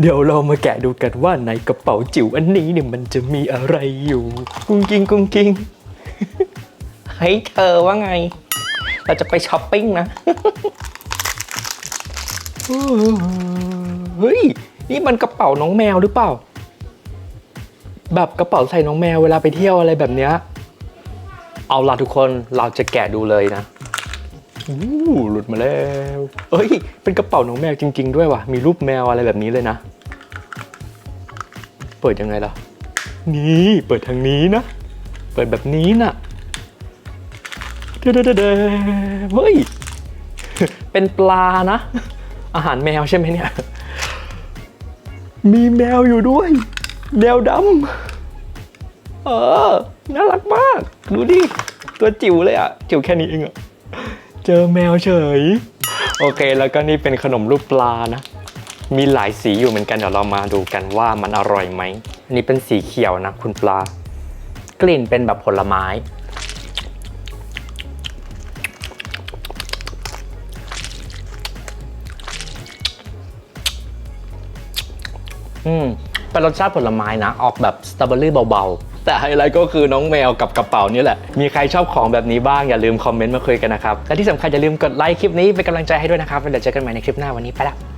เดี๋ยวเรามาแกะดูกันว่าในกระเป๋าจิ๋วอันนี้เนี่ยมันจะมีอะไรอยู่ กุ้งกิ้งกุ้งกิ้งเฮ้ยเธอว่าไง เราจะไปช้อปปิ้งนะเฮ้ยนี่มันกระเป๋าน้องแมวหรือเปล่า แบบกระเป๋าใส่น้องแมวเวลาไปเที่ยวอะไรแบบเนี้ยเอาล่ะทุกคนเราจะแกะดูเลยนะอู้ หลุดมาแล้ว เอ้ย เป็นกระเป๋าน้องแมวจริง ๆ ด้วยว่ะ มีรูปแมวอะไรแบบนี้เลยนะ เปิดยังไงล่ะ นี่ เปิดทางนี้นะ เปิดแบบนี้น่ะเด้เด้เฮ้ย เป็นปลานะ อาหารแมวใช่ไหมเนี่ย มีแมวอยู่ด้วย แมวดำ เออ น่ารักมาก ดูดิ ตัวจิ๋วเลยอะจิ๋วแค่นี้เองอะ เจอแมวเฉย โอเค แล้วก็นี่เป็นขนมรูปปลานะ มีหลายสีอยู่เหมือนกันเดี๋ยวเรามาดูกันว่ามันอร่อยไหมอันนี้เป็นสีเขียวนะคุณปลา กลิ่นเป็นแบบผลไม้ อืมเป็นรสชาติผลไม้นะ ออกแบบสตรอเบอรี่เบาๆ แต่ไฮไลท์ก็คือน้องแมวกับกระเป๋านี่แหละ มีใครชอบของแบบนี้บ้างอย่าลืมคอมเมนต์มาคุยกันนะครับ และที่สำคัญอย่าลืมกดไลค์คลิปนี้เป็นกำลังใจให้ด้วยนะครับแล้วเดี๋ยวเจอกันใหม่ในคลิปหน้าวันนี้ไปละ